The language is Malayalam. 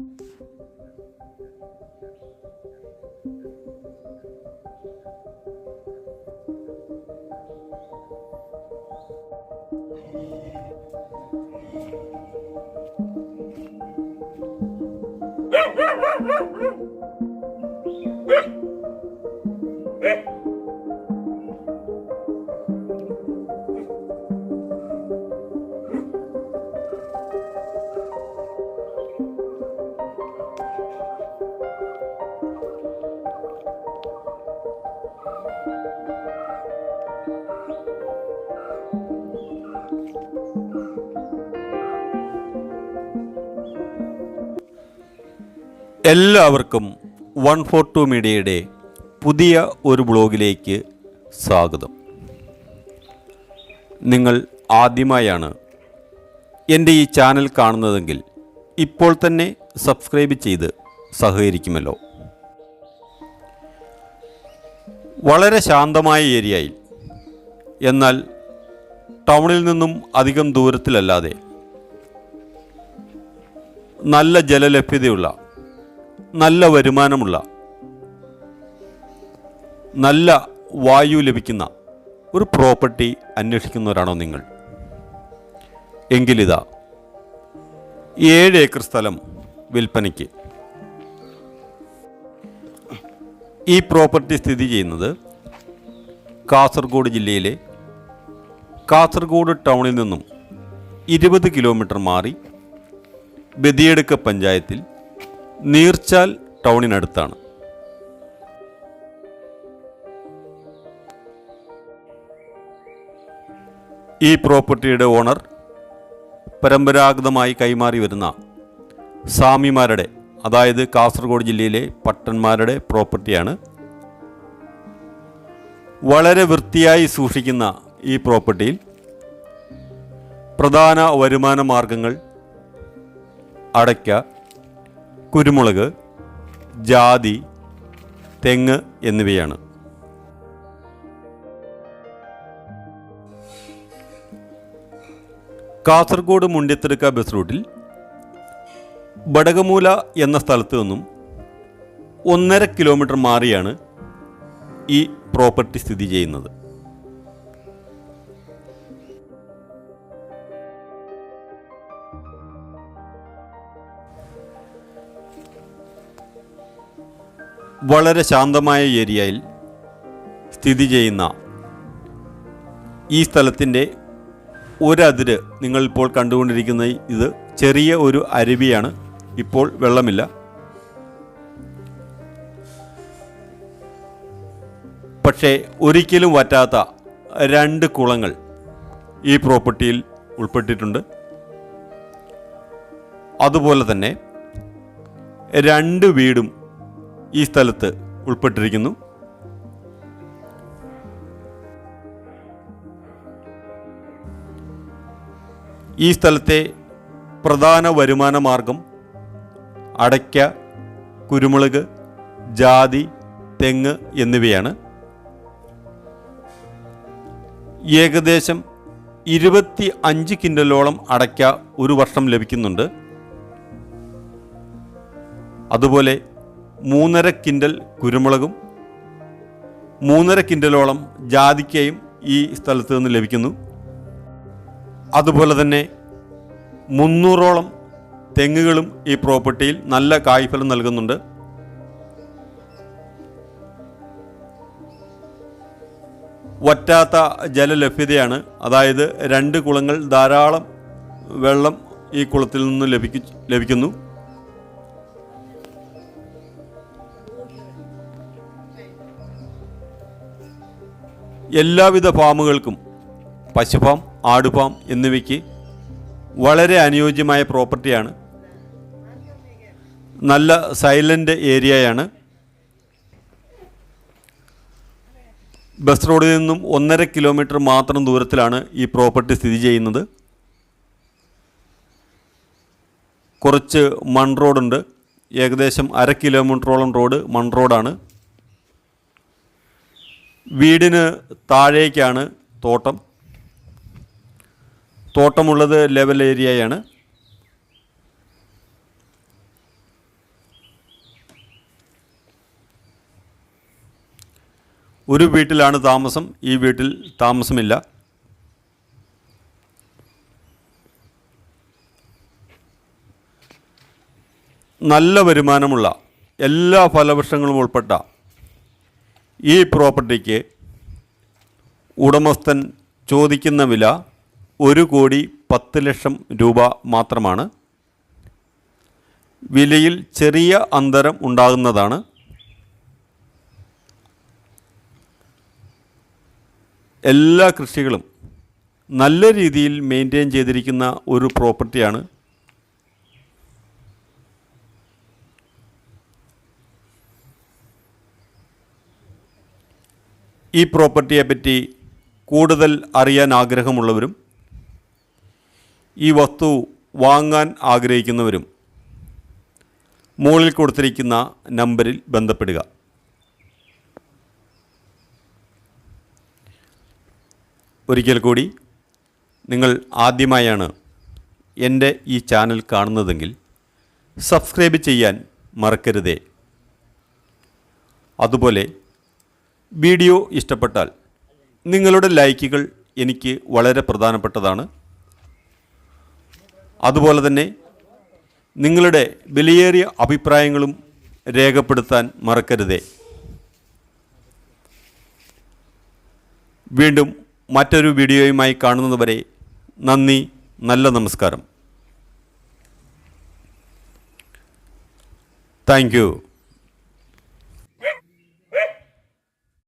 Ha ha ha ha! എല്ലാവർക്കും വൺ ഫോർ ടു മീഡിയയുടെ പുതിയ ഒരു ബ്ലോഗിലേക്ക് സ്വാഗതം. നിങ്ങൾ ആദ്യമായാണ് എന്റെ ഈ ചാനൽ കാണുന്നതെങ്കിൽ ഇപ്പോൾ തന്നെ സബ്സ്ക്രൈബ് ചെയ്ത് സഹകരിക്കുമല്ലോ. വളരെ ശാന്തമായ ഏരിയയിൽ എന്നാൽ ടൗണിൽ നിന്നും അധികം ദൂരത്തിലല്ലാതെ നല്ല ജലലഭ്യതയുള്ള നല്ല വരുമാനമുള്ള നല്ല വായു ലഭിക്കുന്ന ഒരു പ്രോപ്പർട്ടി അന്വേഷിക്കുന്നവരാണോ നിങ്ങൾ? എങ്കിലിതാ ഏഴ് ഏക്കർ സ്ഥലം വിൽപ്പനയ്ക്ക്. ഈ പ്രോപ്പർട്ടി സ്ഥിതി ചെയ്യുന്നത് കാസർഗോഡ് ജില്ലയിലെ കാസർഗോഡ് ടൗണിൽ നിന്നും ഇരുപത് കിലോമീറ്റർ മാറി ബദിയടുക്ക പഞ്ചായത്തിൽ നീർച്ചാൽ ടൗണിനടുത്താണ്. ഈ പ്രോപ്പർട്ടിയുടെ ഓണർ പരമ്പരാഗതമായി കൈമാറി വരുന്ന സ്വാമിമാരുടെ അതായത് കാസർഗോഡ് ജില്ലയിലെ പട്ടന്മാരുടെ പ്രോപ്പർട്ടിയാണ് വളരെ വൃത്തിയായി സൂക്ഷിക്കുന്ന ഈ പ്രോപ്പർട്ടിയിൽ പ്രധാന വരുമാന മാർഗങ്ങൾ അടയ്ക്ക കുരുമുളക് ജാതി തെങ്ങ് എന്നിവയാണ്. കാസർഗോഡ് മുണ്ടിത്തെടുക്ക ബസ് റൂട്ടിൽ ബടകമൂല എന്ന സ്ഥലത്തു നിന്നും ഒന്നര കിലോമീറ്റർ മാറിയാണ് ഈ പ്രോപ്പർട്ടി സ്ഥിതി ചെയ്യുന്നത്. വളരെ ശാന്തമായ ഏരിയയിൽ സ്ഥിതി ചെയ്യുന്ന ഈ സ്ഥലത്തിന്റെ ഒരതിര് നിങ്ങളിപ്പോൾ കണ്ടുകൊണ്ടിരിക്കുന്ന ഇത് ചെറിയ ഒരു അരുവിയാണ്. ഇപ്പോൾ വെള്ളമില്ല. പക്ഷേ ഒരിക്കലും വറ്റാത്ത രണ്ട് കുളങ്ങൾ ഈ പ്രോപ്പർട്ടിയിൽ ഉൾപ്പെട്ടിട്ടുണ്ട്. അതുപോലെ തന്നെ രണ്ട് വീടും ഈ സ്ഥലത്ത് ഉൾപ്പെട്ടിരിക്കുന്നു. ഈ സ്ഥലത്തെ പ്രധാന വരുമാന മാർഗം അടയ്ക്ക കുരുമുളക് ജാതി തെങ്ങ് എന്നിവയാണ്. ഏകദേശം ഇരുപത്തി അഞ്ച് കിൻഡലോളം അടയ്ക്ക ഒരു വർഷം ലഭിക്കുന്നുണ്ട്. അതുപോലെ മൂന്നര കിൻഡൽ കുരുമുളകും മൂന്നര കിൻഡലോളം ജാതിക്കയും ഈ സ്ഥലത്ത് നിന്ന് ലഭിക്കുന്നു. അതുപോലെ തന്നെ മുന്നൂറോളം തെങ്ങുകളും ഈ പ്രോപ്പർട്ടിയിൽ നല്ല കായ്ഫലം നൽകുന്നുണ്ട്. വറ്റാത്ത ജലലഭ്യതയാണ്. അതായത് രണ്ട് കുളങ്ങൾ ധാരാളം വെള്ളം ഈ കുളത്തിൽ നിന്ന് ലഭിക്കു ലഭിക്കുന്നു. എല്ലാവിധ ഫാമുകൾക്കും പശുഫാം ആടുഫാം എന്നിവയ്ക്ക് വളരെ അനുയോജ്യമായ പ്രോപ്പർട്ടിയാണ്. നല്ല സൈലന്റ് ഏരിയയാണ്. ബസ് റോഡിൽ നിന്നും ഒന്നര കിലോമീറ്റർ മാത്രം ദൂരത്തിലാണ് ഈ പ്രോപ്പർട്ടി സ്ഥിതി ചെയ്യുന്നത്. കുറച്ച് മൺ റോഡുണ്ട്. ഏകദേശം അര കിലോമീറ്ററോളം റോഡ് മൺ റോഡാണ്. വീടിന് താഴേക്കാണ് തോട്ടം. തോട്ടമുള്ളത് ലെവൽ ഏരിയയാണ് ഒരു വീട്ടിലാണ് താമസം ഈ വീട്ടിൽ താമസമില്ല. നല്ല വരുമാനമുള്ള എല്ലാ ഫലവൃക്ഷങ്ങളും ഉൾപ്പെട്ട ഈ പ്രോപ്പർട്ടിക്ക് ഉടമസ്ഥൻ ചോദിക്കുന്ന വില ഒരു കോടി പത്ത് ലക്ഷം രൂപ മാത്രമാണ്. വിലയിൽ ചെറിയ അന്തരം ഉണ്ടാകുന്നതാണ്. എല്ലാ കൃഷികളും നല്ല രീതിയിൽ മെയിന്റെയിൻ ചെയ്തിരിക്കുന്ന ഒരു പ്രോപ്പർട്ടിയാണ് ഈ പ്രോപ്പർട്ടിയെ പറ്റി കൂടുതൽ അറിയാൻ ആഗ്രഹമുള്ളവരും ഈ വസ്തു വാങ്ങാൻ ആഗ്രഹിക്കുന്നവരും മുകളിൽ കൊടുത്തിരിക്കുന്ന നമ്പറിൽ ബന്ധപ്പെടുക. ഒരിക്കൽ കൂടി നിങ്ങൾ ആദ്യമായാണ് എന്റെ ഈ ചാനൽ കാണുന്നതെങ്കിൽ സബ്സ്ക്രൈബ് ചെയ്യാൻ മറക്കരുതേ. അതുപോലെ വീഡിയോ ഇഷ്ടപ്പെട്ടാൽ നിങ്ങളുടെ ലൈക്കുകൾ എനിക്ക് വളരെ പ്രധാനപ്പെട്ടതാണ്. അതുപോലെ തന്നെ നിങ്ങളുടെ വിലയേറിയ അഭിപ്രായങ്ങളും രേഖപ്പെടുത്താൻ മറക്കരുതേ. വീണ്ടും മറ്റൊരു വീഡിയോയുമായി കാണുന്നതുവരെ നന്ദി നല്ല നമസ്കാരം. താങ്ക്